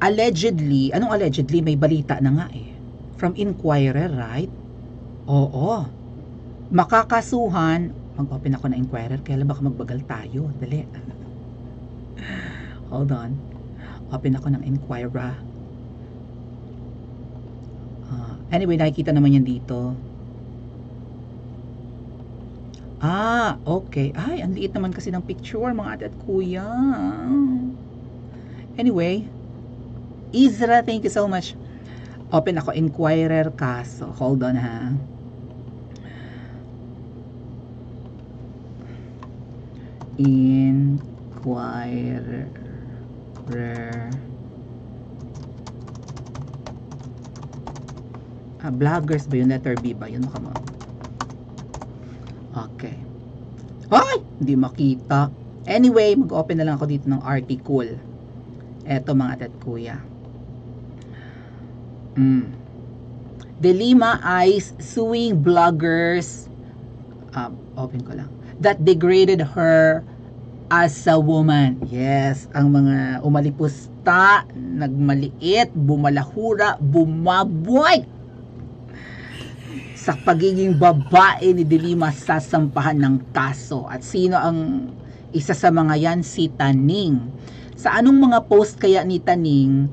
allegedly, anong allegedly? May balita na nga eh. From Inquirer, right? Oo. Makakasuhan, mag-open ako ng Inquirer, kaya baka magbagal tayo. Dali. Hold on. Open ako ng Inquirer. Ah, anyway, nakikita naman yan dito. Ah, okay. Ay, ang liit naman kasi ng picture, mga ate at kuya. Anyway, Izra, thank you so much. Open ako, Inquirer kaso. Hold on ha. Inquirer. Ah, vloggers ba yun? Letter B ba yun? Baka mo. Okay. Ay! Hindi makita. Anyway, mag-open na lang ako dito ng article. Eto mga ate at kuya. Mm. Delima Eyes suing bloggers um, open ko lang that degraded her as a woman. Yes, ang mga umalipusta, nagmaliit, bumalahura, bumaboy sa pagiging babae ni Delima sasampahan ng kaso. At sino ang isa sa mga yan? Si Taning. Sa anong mga post kaya ni Taning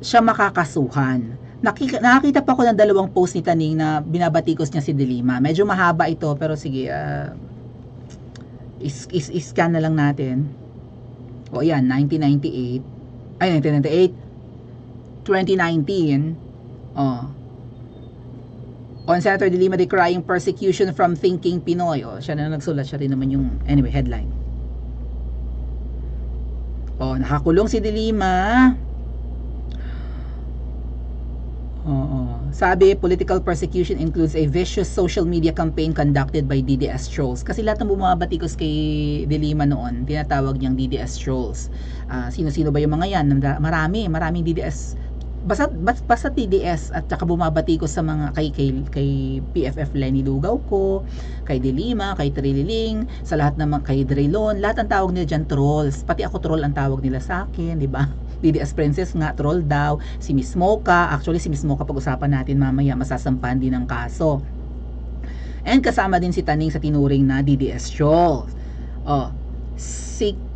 siya makakasuhan? Nakika, nakakita pa ako ng dalawang post ni Taning na binabatikos niya si Delima. Medyo mahaba ito pero sige, uh, is, is, is-scan na lang natin. O yan, 1998. Ay, 1998. 2019. Oh. On Senator De Lima decrying persecution from Thinking Pinoy. O, siya na nagsulat. Siya rin naman yung, anyway, headline. O, nakakulong si De Lima. Oo. Sabi, political persecution includes a vicious social media campaign conducted by DDS trolls. Kasi lahat ng bumabatikos kay De Lima noon, tinatawag niyang DDS trolls. Ah, sino-sino ba yung mga yan? Marami, maraming DDS basta basta TDS at saka bumabati ko sa mga kay kay, kay PFF Lenny Lugaw ko, kay Delima, kay Trililing, sa lahat ng mga kay Drilon, lahat ang tawag nila diyan trolls. Pati ako troll ang tawag nila sa akin, di ba? DDS Princess nga troll daw, si Miss Mocha, actually si Miss Mocha pag-usapan natin mamaya masasampan din ng kaso. And kasama din si Taning sa tinuring na DDS trolls. Oh,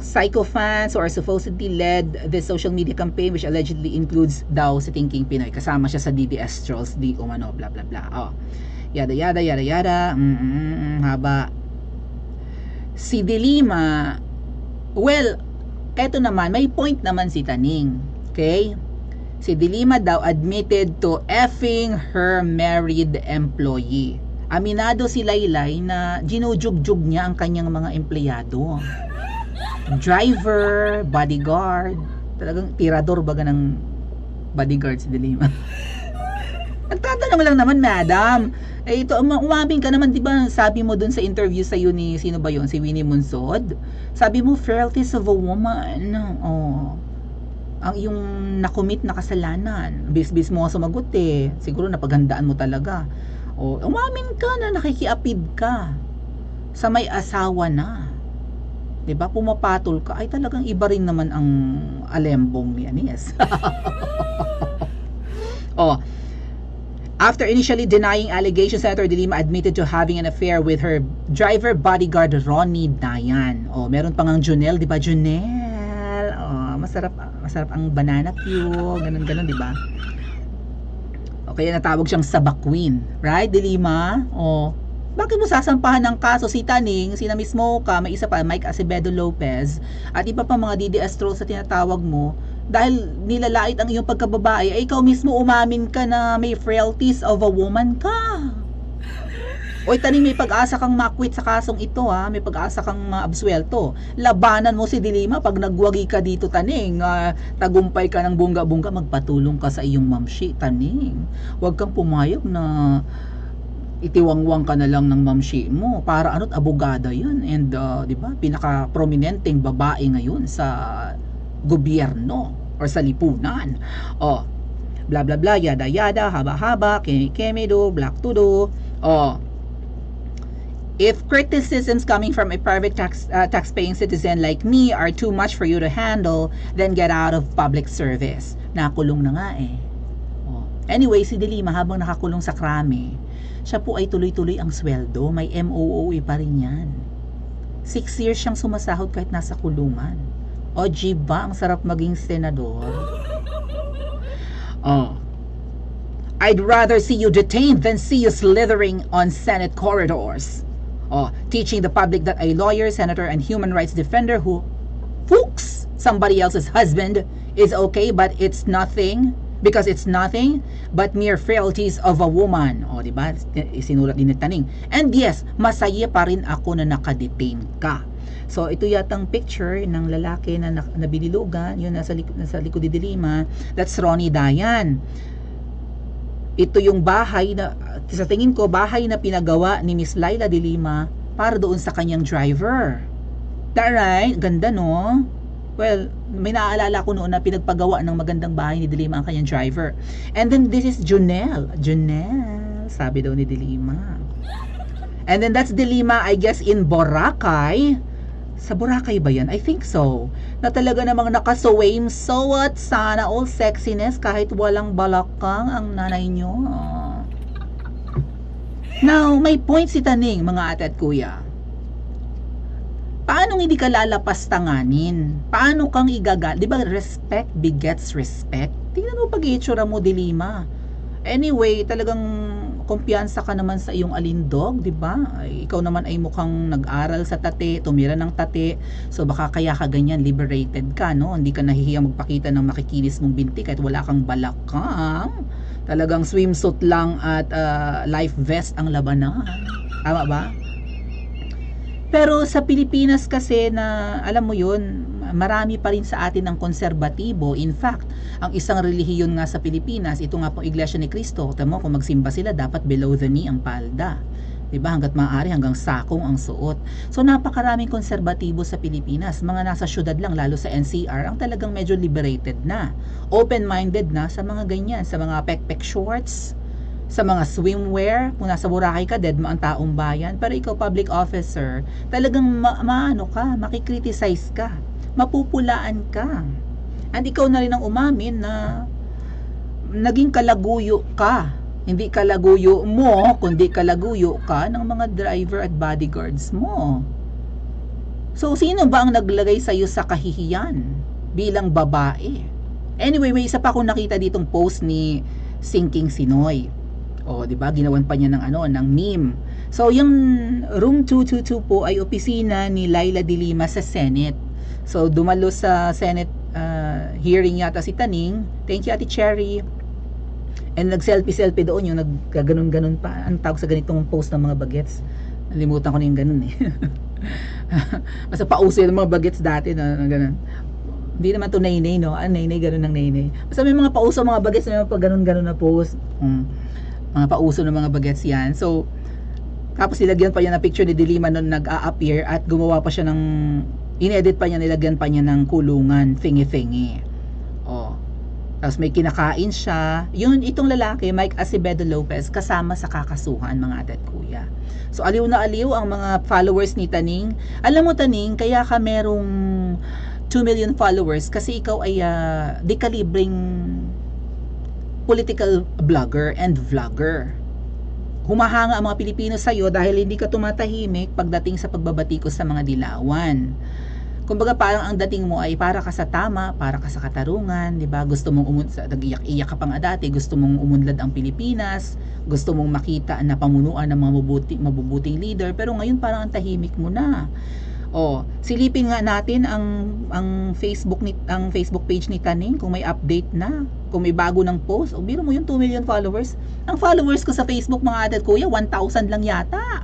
psychophants or supposedly led the social media campaign which allegedly includes daw si Thinking Pinoy. Kasama siya sa DDS trolls, di umano, bla bla bla. Oh. Yada yada yada yada. Mm, mm, mm, haba. Si Delima, well, eto naman, may point naman si Taning. Okay? Si Delima daw admitted to effing her married employee. Aminado si Laylay na ginujugjug niya ang kanyang mga empleyado driver, bodyguard, talagang tirador baga ng bodyguard si Delima. Nagtatanong lang naman, madam. Eh ito, umamin ka naman, 'di ba? Sabi mo dun sa interview sa ni sino ba 'yon? Si Winnie Monsod. Sabi mo frailties of a woman. Oh. Ang yung nakomit na kasalanan. Bis-bis mo sumagot eh. Siguro napaghandaan mo talaga. Oh, umamin ka na nakikiapid ka sa may asawa na. 'di ba? Pumapatol ka ay talagang iba rin naman ang alembong ni Anis. oh. After initially denying allegations, Senator De Lima admitted to having an affair with her driver bodyguard Ronnie Dayan. Oh, meron pang ang Junel, 'di ba? Junel. Oh, masarap masarap ang banana cue, ganun ganun, 'di ba? Okay, natawag siyang Saba Queen, right? De Lima. Oh, bakit mo sasampahan ng kaso si Taning, si na mismo ka, may isa pa, Mike Acevedo Lopez, at iba pa mga DDS trolls sa tinatawag mo, dahil nilalait ang iyong pagkababae, ay ikaw mismo umamin ka na may frailties of a woman ka. Oy, taning may pag-asa kang makwit sa kasong ito ha, may pag-asa kang maabswelto. Labanan mo si Dilima pag nagwagi ka dito taning, uh, tagumpay ka ng bungga-bungga, magpatulong ka sa iyong mamshi taning. Huwag kang pumayag na itiwangwang ka na lang ng mamshi mo para ano't abogada yun and uh, di ba pinaka prominenteng babae ngayon sa gobyerno or sa lipunan oh bla bla bla yada yada haba haba keme keme do black to do oh If criticisms coming from a private tax uh, taxpaying citizen like me are too much for you to handle, then get out of public service. Nakulong na nga eh. Oh. Anyway, si Delima habang nakakulong sa krame, siya po ay tuloy-tuloy ang sweldo. May MOOE pa rin yan. Six years siyang sumasahod kahit nasa kulungan. O, ba ang sarap maging senador. Oh. I'd rather see you detained than see you slithering on Senate corridors. Oh, teaching the public that a lawyer, senator, and human rights defender who fooks somebody else's husband is okay, but it's nothing because it's nothing but mere frailties of a woman. O, di ba? Sinulat din ni Taning. And yes, masaya pa rin ako na nakadetain ka. So, ito yatang picture ng lalaki na na- nabililugan, yun nasa, lik- nasa likod ni Dilima, that's Ronnie Dayan. Ito yung bahay na, sa tingin ko, bahay na pinagawa ni Miss Laila de Lima para doon sa kanyang driver. That right? Ganda no? Well, may naaalala ko noon na pinagpagawa ng magandang bahay ni Dilima ang kanyang driver. And then this is Junel. Junel, sabi daw ni Dilima. And then that's Dilima, I guess, in Boracay. Sa Boracay ba yan? I think so. Na talaga namang nakasuwame so what? Sana all sexiness kahit walang balakang ang nanay nyo. Now, may point si Taning, mga ate at kuya. Paano hindi ka lalapas tanganin? Paano kang igagal? Di ba respect begets respect? Tingnan mo pag itsura mo, Dilima. Anyway, talagang kumpiyansa ka naman sa iyong alindog, di ba? Ikaw naman ay mukhang nag-aral sa tate, tumira ng tate. So baka kaya ka ganyan, liberated ka, no? Hindi ka nahihiyang magpakita ng makikinis mong binti kahit wala kang balakang. Talagang swimsuit lang at ah, life vest ang labanan. Tama ba? Pero sa Pilipinas kasi na alam mo yun, marami pa rin sa atin ang konserbatibo. In fact, ang isang relihiyon nga sa Pilipinas, ito nga pong Iglesia ni Cristo, tamo kung magsimba sila, dapat below the knee ang palda. 'Di ba? Hangga't maaari hanggang sakong ang suot. So napakaraming konserbatibo sa Pilipinas. Mga nasa syudad lang lalo sa NCR ang talagang medyo liberated na. Open-minded na sa mga ganyan, sa mga pek-pek shorts, sa mga swimwear, kung nasa Boracay ka, dead mo ang taong bayan. Pero ikaw, public officer, talagang ma- maano ka, makikriticize ka, mapupulaan ka. And ikaw na rin ang umamin na naging kalaguyo ka. Hindi kalaguyo mo, kundi kalaguyo ka ng mga driver at bodyguards mo. So, sino ba ang naglagay sa'yo sa kahihiyan bilang babae? Anyway, may isa pa akong nakita ditong post ni Sinking Sinoy. O, di ba? Ginawan pa niya ng ano, ng meme. So, yung room 222 po ay opisina ni Laila de Lima sa Senate. So, dumalo sa Senate uh, hearing yata si Taning. Thank you, Ate Cherry. And nag-selfie-selfie doon yung nagkaganon-ganon pa. Ang tawag sa ganitong post ng mga bagets. Nalimutan ko na yung ganun eh. Basta pauso yung mga bagets dati na, na ganun. Hindi naman to nainay, no? Ah, nainay, ganun ng nainay. Basta may mga pauso mga bagets, may mga pag ganun-ganon na post. Mm. Mga pauso ng mga bagets yan. So, tapos nilagyan pa niya na picture ni Dilima nung nag-a-appear at gumawa pa siya ng inedit pa niya, nilagyan pa niya ng kulungan, thingy-thingy. Oh. Tapos may kinakain siya. Yun, itong lalaki, Mike Acevedo Lopez, kasama sa kakasuhan, mga ate at kuya. So, aliw na aliw ang mga followers ni Taning. Alam mo, Taning, kaya ka merong 2 million followers kasi ikaw ay uh, dekalibreng political blogger and vlogger. Humahanga ang mga Pilipino sa iyo dahil hindi ka tumatahimik pagdating sa pagbabatikos sa mga dilawan. Kumbaga parang ang dating mo ay para ka sa tama, para ka sa katarungan, 'di ba? Gusto mong umun nag-iyak-iyak ka pa nga dati, gusto mong umunlad ang Pilipinas, gusto mong makita na pamunuan ng mga mabuti, mabubuting leader, pero ngayon parang ang tahimik mo na. Oh, silipin nga natin ang ang Facebook ni ang Facebook page ni Taning kung may update na, kung may bago ng post. O biro mo yung 2 million followers. Ang followers ko sa Facebook mga ate at kuya, 1,000 lang yata.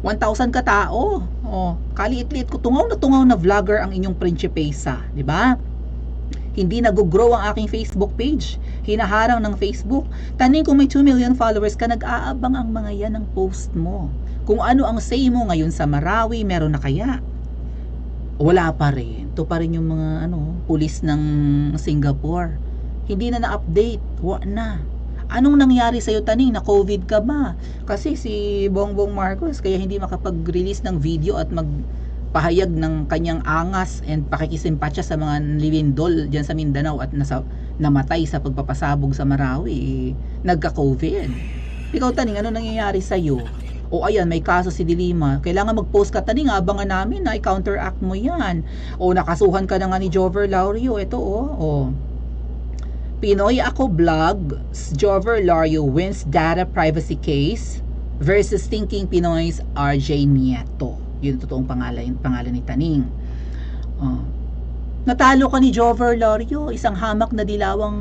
1,000 ka tao. Oh, kaliit-liit ko tungaw na tungaw na vlogger ang inyong prinsipesa, 'di ba? Hindi nag-grow ang aking Facebook page. Hinaharang ng Facebook. Taning kung may 2 million followers ka, nag-aabang ang mga yan ng post mo. Kung ano ang say mo ngayon sa Marawi, meron na kaya? Wala pa rin. Ito pa rin yung mga ano, pulis ng Singapore. Hindi na na-update. Wa na. Anong nangyari sa'yo, Taning? Na COVID ka ba? Kasi si Bongbong Marcos, kaya hindi makapag-release ng video at magpahayag ng kanyang angas and pakikisimpatya sa mga liwindol dyan sa Mindanao at nasa, namatay sa pagpapasabog sa Marawi, eh, nagka-COVID. Ikaw, Taning, ano nangyayari sa'yo? O ayan, may kaso si Dilima. Kailangan mag-post ka, Taning, abangan namin na i-counteract mo yan. O nakasuhan ka na nga ni Jover Laurio. Ito, oh. oh. Pinoy Ako Vlog, Jover Lario wins data privacy case versus Thinking Pinoy's RJ Nieto. Yun totoong pangalan, pangalan ni Taning. Oh. Natalo ka ni Jover Lario, isang hamak na dilawang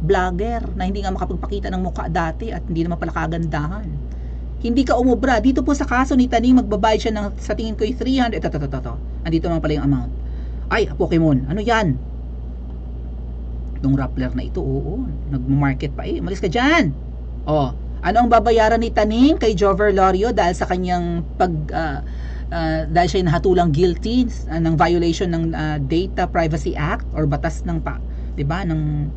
vlogger na hindi nga makapagpakita ng mukha dati at hindi naman pala kagandahan. Hindi ka umubra. Dito po sa kaso ni Taning, magbabayad siya ng, sa tingin ko, 300. Ito, ito, ito, ito. Andito naman pala yung amount. Ay, Pokemon. Ano yan? Nung Rappler na ito, oo. Nag-market pa eh. Malis ka dyan. Oh, ano ang babayaran ni Taning kay Jover Lorio dahil sa kanyang pag ah, ah, dahil siya nahatulang guilty ah, ng violation ng ah, Data Privacy Act or batas ng pa, 'di ba, ng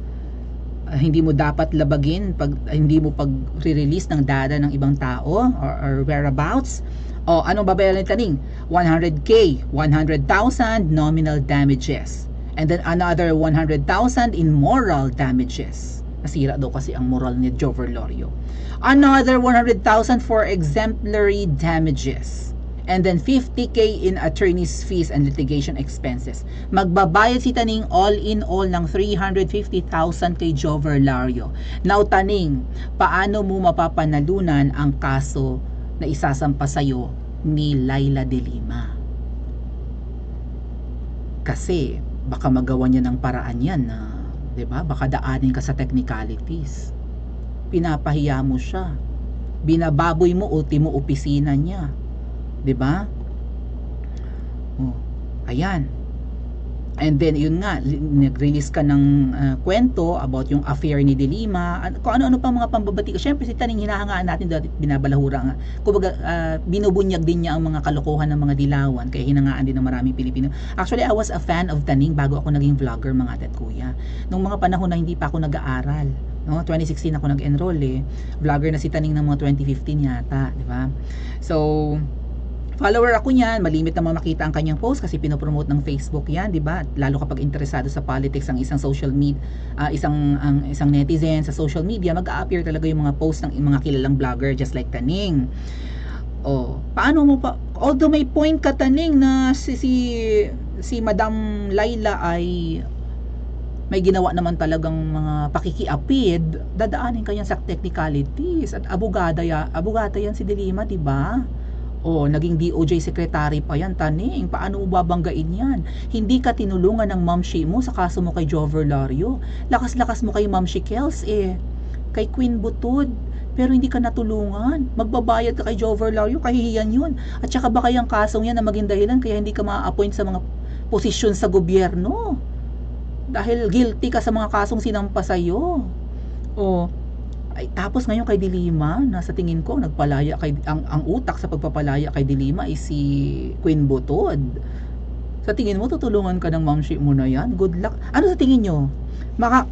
hindi mo dapat labagin pag hindi mo pag-release ng data ng ibang tao or, or whereabouts. O anong babayaran ni Taning? 100k, 100,000 nominal damages. And then another 100,000 in moral damages. Nasira daw kasi ang moral ni Jover Lorio. Another 100,000 for exemplary damages. And then 50k in attorney's fees and litigation expenses. Magbabayad si Taning all in all ng 350,000 kay Jover Lario. Now Taning, paano mo mapapanalunan ang kaso na isasampa sa'yo ni Laila de Lima? Kasi baka magawa niya ng paraan yan na, 'di ba? Baka daanin ka sa technicalities. Pinapahiya mo siya. Binababoy mo ultimo opisina niya. 'Di ba? Oh, ayan. And then yun nga, nag-release ka ng ah, kwento about yung affair ni Delima, at kung ano-ano pang mga pambabati. Siyempre si Taning hinahangaan natin dati binabalahura nga. Kumbaga ah, binubunyag din niya ang mga kalokohan ng mga dilawan kaya hinangaan din ng maraming Pilipino. Actually, I was a fan of Taning bago ako naging vlogger mga tet kuya. Nung mga panahon na hindi pa ako nag-aaral, no, 2016 ako nag-enroll eh. Vlogger na si Taning ng mga 2015 yata, di ba? So, follower ako niyan, malimit naman makita ang kanyang post kasi pinopromote ng Facebook 'yan, 'di ba? Lalo kapag interesado sa politics ang isang social media, isang ang isang netizen sa social media, mag-a-appear talaga yung mga post ng mga kilalang vlogger just like Taning. Oh, paano mo pa although may point ka Taning na si si, si Madam Laila ay may ginawa naman talagang mga pakikiapid, dadaanin kanya sa technicalities at abogada ya, abogada yan si Dilima, 'di ba? O, naging DOJ secretary pa yan, taning. Paano mo babanggain yan? Hindi ka tinulungan ng mamshi mo sa kaso mo kay Jover Lario. Lakas-lakas mo kay mamshi Kels eh. Kay Queen Butod. Pero hindi ka natulungan. Magbabayad ka kay Jover Lario, kahihiyan yun. At saka baka yung kasong yan na maging dahilan kaya hindi ka ma-appoint sa mga posisyon sa gobyerno. Dahil guilty ka sa mga kasong sinampa sa'yo. O, ay, tapos ngayon kay Dilima, nasa tingin ko, nagpalaya kay, ang, ang utak sa pagpapalaya kay Dilima ay si Queen Butod. Sa tingin mo, tutulungan ka ng mamshi mo na yan? Good luck. Ano sa tingin nyo? Maka,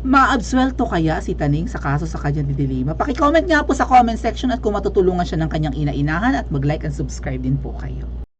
ma-absuelto kaya si Taning sa kaso sa kanya ni Dilima? Paki-comment nga po sa comment section at kung matutulungan siya ng kanyang ina-inahan at mag-like and subscribe din po kayo.